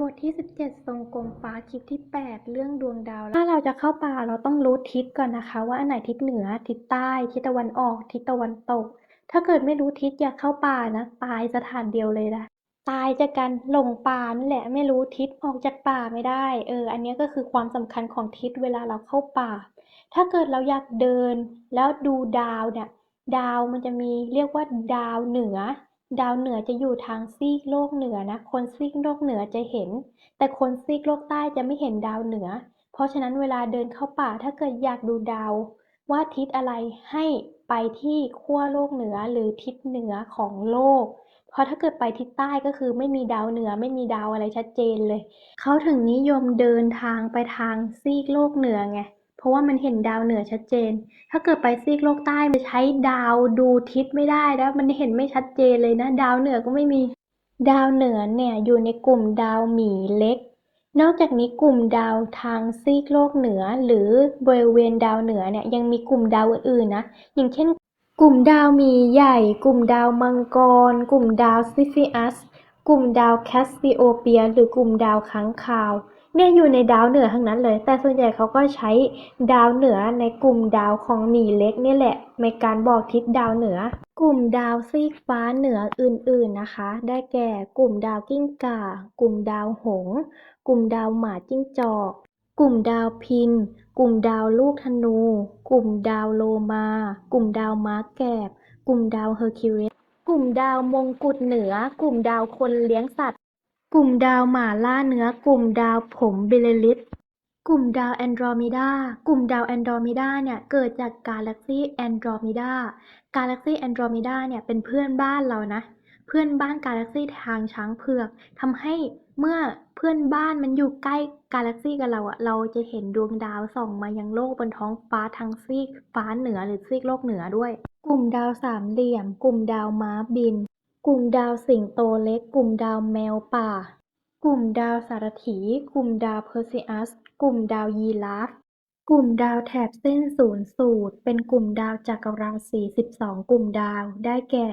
บทที่ 17 ทรงกลมฟ้าคลิปที่ 8 เรื่องดวงดาว ถ้าเราจะเข้าป่าเราต้องรู้ทิศก่อนนะคะ ว่าอันไหนทิศเหนือ ทิศใต้ ทิศตะวันออก ทิศตะวันตก ถ้าเกิดไม่รู้ทิศอยากเข้าป่านะตายสถานเดียวเลยนะตายจากการหลงป่านั่นแหละไม่รู้ทิศออกจากป่าไม่ได้ เออ อันนี้ก็คือความสำคัญของทิศเวลาเราเข้าป่า ถ้าเกิดเราอยากเดินแล้วดูดาวเนี่ย ดาวมันจะมีเรียกว่าดาวเหนือ ดาวเหนือจะอยู่ทางซีกโลกเหนือนะ คนซีกโลกเหนือจะเห็น แต่คนซีกโลกใต้จะไม่เห็นดาวเหนือ เพราะฉะนั้นเวลาเดินเข้าป่าถ้าเกิดอยากดูดาว ว่าทิศอะไรให้ไปที่ขั้วโลกเหนือหรือทิศเหนือของโลก เพราะถ้าเกิดไปทิศใต้ก็คือไม่มีดาวเหนือไม่มีดาวอะไรชัดเจนเลย เขาถึงนิยมเดินทางไปทางซีกโลกเหนือไง ราะว่ามันเห็นดาวเหนือชัดเจน ถ้าเกิดไปซีกโลกใต้มันใช้ดาวดูทิศไม่ได้แล้วมันเห็นไม่ชัดเจนเลยนะ ดาวเหนือก็ไม่มี ดาวเหนือเนี่ยอยู่ในกลุ่มดาวหมีเล็ก นอกจากนี้กลุ่มดาวทางซีกโลกเหนือ หรือบริเวณดาวเหนือเนี่ยยังมีกลุ่มดาวอื่นๆนะ อย่างเช่น กลุ่มดาวหมีใหญ่ กลุ่มดาวมังกร กลุ่มดาวซิฟิอัส กลุ่มดาวแคสซิโอเปีย หรือกลุ่มดาวค้างคาว เนี่ยอยู่ในดาวเหนือทั้งนั้นเลย แต่ส่วนใหญ่เขาก็ใช้ดาวเหนือในกลุ่มดาวของหมีเล็กนี่แหละ ในการบอกทิศดาวเหนือ กลุ่มดาวซีกฟ้าเหนืออื่นๆนะคะ ได้แก่กลุ่มดาวกิ้งก่า กลุ่มดาวหงส์กลุ่มดาวหมาจิ้งจอก กลุ่มดาวพิน กลุ่มดาวลูกธนู กลุ่มดาวโลมา กลุ่มดาวม้าแกบ กลุ่มดาวเฮอร์คิวลิสกลุ่มดาวมงกุฎเหนือ กลุ่มดาวคนเลี้ยงสัตว์ กลุ่มดาวหมาล่าเนื้อ กลุ่มดาวผมเบลลิสกลุ่มดาวแอนโดรเมดา กลุ่มดาวแอนโดรเมดาเนี่ยเกิดจากกาแล็กซีแอนโดรเมดา กาแล็กซีแอนโดรเมดาเนี่ยเป็นเพื่อนบ้านเรานะ เพื่อนบ้านกาแล็กซีทางช้างเผือกทำให้เมื่อเพื่อนบ้านมันอยู่ใกล้กาแล็กซีกับเราอะเราจะเห็นดวงดาวส่องมายังโลกบนท้องฟ้าทางซีกฟ้าเหนือหรือซีกโลกเหนือด้วย กลุ่มดาวสามเหลี่ยม กลุ่มดาวม้าบิน กลุ่มดาวสิงโตเล็ก กลุ่มดาวแมวป่า กลุ่มดาวสารถี กลุ่มดาวเพอร์ซิอัส กลุ่มดาวยีราฟ กลุ่มดาวแถบเส้นศูนย์สูตร เป็นกลุ่มดาวจักรราศี12 กลุ่มดาว ได้แก่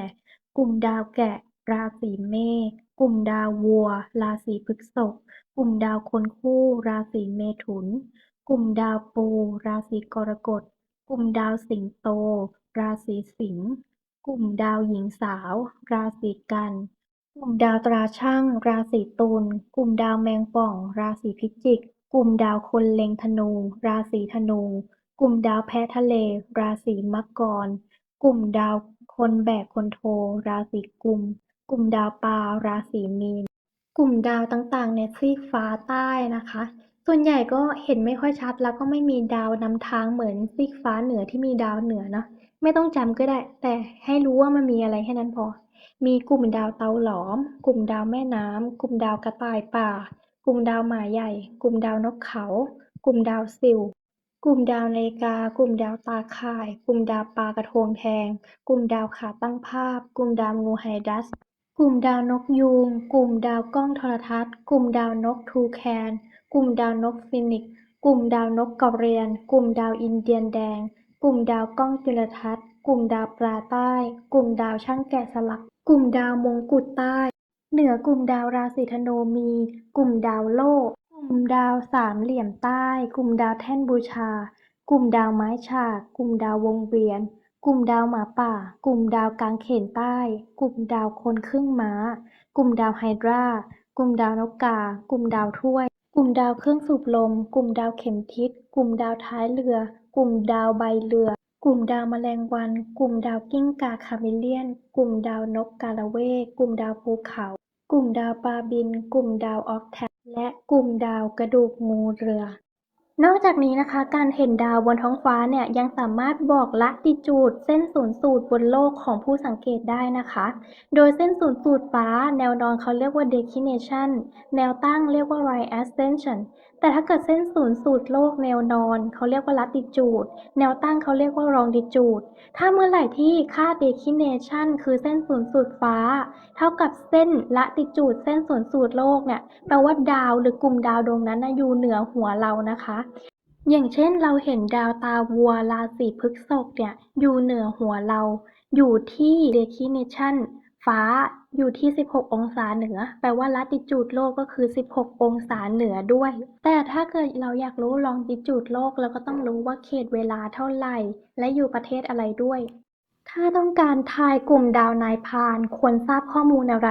กลุ่มดาวแกะ ราศีเมษ กลุ่มดาววัว ราศีพฤษภ กลุ่มดาวคนคู่ ราศีเมถุน กลุ่มดาวปู ราศีกรกฎ กลุ่มดาวสิงโต ราศีสิงห์ กลุ่มดาวหญิงสาว ราศีกัน กลุ่มดาวตราชั่งราศีตุล กลุ่มดาวแมงป่อง ราศีพิจิก กลุ่มดาวคนเล็งธนู ราศีธนู กลุ่มดาวแพะทะเล ราศีมังกร กลุ่มดาวคนแบกคนโท ราศีกุม กลุ่มดาวปลา ราศีมีน กลุ่มดาวต่างๆ ในซีกฟ้าใต้นะคะ ส่วนใหญ่ก็เห็นไม่ค่อยชัดแล้วก็ไม่มีดาวนำทางเหมือนซีกฟ้าเหนือที่มีดาวเหนือเนอะ ไม่ต้องจำก็ได้ แต่ให้รู้ว่ามันมีอะไรแค่นั้นพอ มีกลุ่มดาวเตาหลอม กลุ่มดาวแม่น้ำกลุ่มดาวกระต่ายป่า กลุ่มดาวหมาใหญ่ กลุ่มดาวนกเขา กลุ่มดาวสิวกลุ่มดาวนาฬิกา กลุ่มดาวตาข่าย กลุ่มดาวปลากระทงแทง กลุ่มดาวขาตั้งภาพ กลุ่มดาวงูไฮดัส กลุ่มดาวนกยูง กลุ่มดาวกล้องโทรทัศน์ กลุ่มดาวนกทูแคน กลุ่มดาวนกฟินิก กลุ่มดาวนกกระเรียน กลุ่มดาวอินเดียนแดง กลุ่มดาวกล้องจุลทรรศน์ กลุ่มดาวปลาใต้ กลุ่มดาวช่างแกะสลัก กลุ่มดาวมงกุฎใต้ เหนือกลุ่มดาวราศีธนูมี กลุ่มดาวโลก กลุ่มดาวสามเหลี่ยมใต้ กลุ่มดาวแท่นบูชา กลุ่มดาวไม้ฉาก กลุ่มดาววงเวียน กลุ่มดาวหมาป่า กลุ่มดาวกลางเขนใต้ กลุ่มดาวคนครึ่งม้า กลุ่มดาวไฮดรากลุ่มดาวนกกา กลุ่มดาวถ้วย กลุ่มดาวเครื่องสูบลม กลุ่มดาวเข็มทิศ กลุ่มดาวท้ายเรือ กลุ่มดาวใบเรือ กลุ่มดาวแมลงวัน กลุ่มดาวกิ้งก่าคาเมเลียน กลุ่มดาวนกกาละเวกกลุ่มดาวภูเขา กลุ่มดาวปลาบิน กลุ่มดาวออกแท็กและกลุ่มดาวกระดูกงูเรือ นอกจากนี้นะคะ การเห็นดาวบนท้องฟ้าเนี่ยยังสามารถบอกละติจูด เส้นศูนย์สูตรบนโลกของผู้สังเกตได้นะคะ โดยเส้นศูนย์สูตรฟ้า แนวนอนเขาเรียกว่า declination แนวตั้งเรียกว่า right ascension แต่ถ้าเกิดเส้นศูนย์สูตรโลกแนวนอนเขาเรียกว่า latitude แนวตั้งเขาเรียกว่า longitude ถ้าเมื่อไหร่ที่ค่า declination คือเส้นศูนย์สูตรฟ้า เท่ากับเส้น latitude เส้นศูนย์สูตรโลกเนี่ยแปลว่าดาวหรือกลุ่มดาวดวงนั้นนะอยู่เหนือหัวเรานะคะ อย่างเช่นเราเห็นดาวตาวัวราศีพฤกษภเนี่ยอยู่เหนือหัวเรา อยู่ที่ declination ฟ้าอยู่ที่ 16 องศาเหนือ แปลว่าลัติจูดโลกก็คือ 16 องศาเหนือด้วย แต่ถ้าเกิดเราอยากรู้ลองติจูดโลกเราก็ต้องรู้ว่าเขตเวลาเท่าไหร่ และอยู่ประเทศอะไรด้วย ถ้าต้องการทายกลุ่มดาวนายพาน ควรทราบข้อมูลอะไร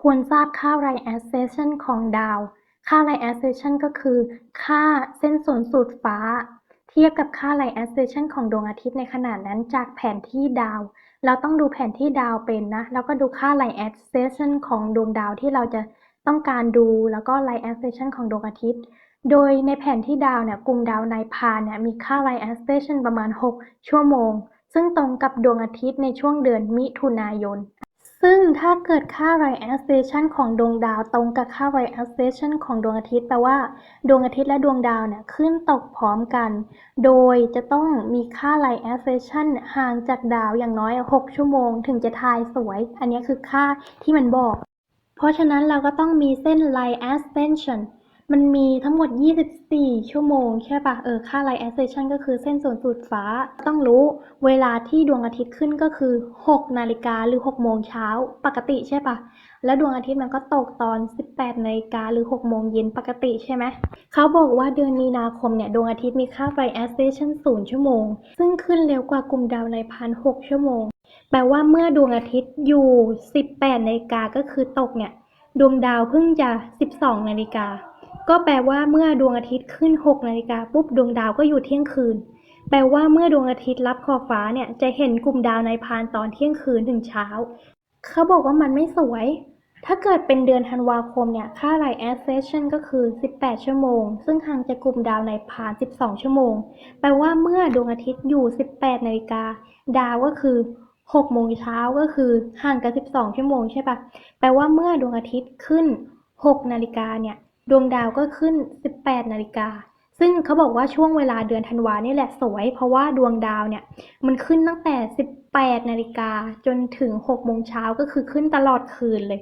ควรทราบค่า Radiation ของดาว ค่า Radiation ก็คือ ค่าเส้นศูนย์สูตรฟ้า เทียบกับค่า Radiation ของดวงอาทิตย์ในขณะนั้นจากแผนที่ดาว เราต้องดูแผนที่ดาวเป็นนะ แล้วก็ดูค่า Radiation ของดวงดาวที่เราจะต้องการดู แล้วก็ Radiation ของดวงอาทิตย์ โดยในแผนที่ดาวเนี่ย กลุ่มดาวในายพรานเนี่ย มีค่า Radiation ประมาณ 6 ชั่วโมง ซึ่งตรงกับดวงอาทิตย์ในช่วงเดือนมิถุนายน ซึ่งถ้าเกิดค่า Radiation ของดวงดาวตรงกับค่า Radiation ของดวงอาทิตย์แปลว่า ดวงอาทิตย์และดวงดาวเนี่ยขึ้นตกพร้อมกัน โดยจะต้องมีค่า Radiation ห่างจากดาวอย่างน้อย 6 ชั่วโมง ถึงจะทายสวย อันนี้คือค่าที่มันบอก เพราะฉะนั้นเราก็ต้องมีเส้น Radiation มันมีทั้งหมด 24 ชั่วโมงใช่ปะเออ ค่า Radiation ก็คือเส้นศูนย์สูตรฟ้า ต้องรู้เวลาที่ดวงอาทิตย์ขึ้นก็คือ 6 นาฬิกาหรือ 6 โมงเช้าปกติใช่ปะแล้วดวงอาทิตย์มันก็ตกตอน 18 นาฬิกาหรือ 6 โมงเย็นปกติใช่ไหม เขาบอกว่าเดือนมีนาคมเนี่ย ดวงอาทิตย์มีค่า Radiation 0ชั่วโมง ซึ่งขึ้นเร็วกว่ากลุ่มดาวในพัน6ชั่วโมง แปลว่าเมื่อดวงอาทิตย์อยู่ 18 นาฬิกาก็คือตกเนี่ย ดวงดาวเพิ่งจะ 12 นาฬิกา ก็แปลว่าเมื่อดวงอาทิตย์ขึ้น 6 นาฬิกาปุ๊บดวงดาวก็อยู่เที่ยงคืน แปลว่าเมื่อดวงอาทิตย์รับขอบฟ้าเนี่ยจะเห็นกลุ่มดาวในพานตอนเที่ยงคืนถึงเช้า เขาบอกว่ามันไม่สวย ถ้าเกิดเป็นเดือนธันวาคมเนี่ยค่า Radiation ก็คือ 18 ชั่วโมง ซึ่งห่างจากกลุ่มดาวในพาน 12 ชั่วโมง แปลว่าเมื่อดวงอาทิตย์อยู่ 18 นาฬิกาดาวก็คือ6โมงเช้าก็คือห่างกัน 12 ชั่วโมงใช่ปะแปลว่าเมื่อดวงอาทิตย์ขึ้น 6 นาฬิกาเนี่ย ดวงดาวก็ขึ้น 18 นาฬิกา ซึ่งเขาบอกว่าช่วงเวลาเดือนธันวาเนี่แหละสวย เพราะว่าดวงดาวเนี่ยมันขึ้นตั้งแต่ 18 นาฬิกาจนถึง 6 โมงเช้าก็คือขึ้นตลอดคืนเลย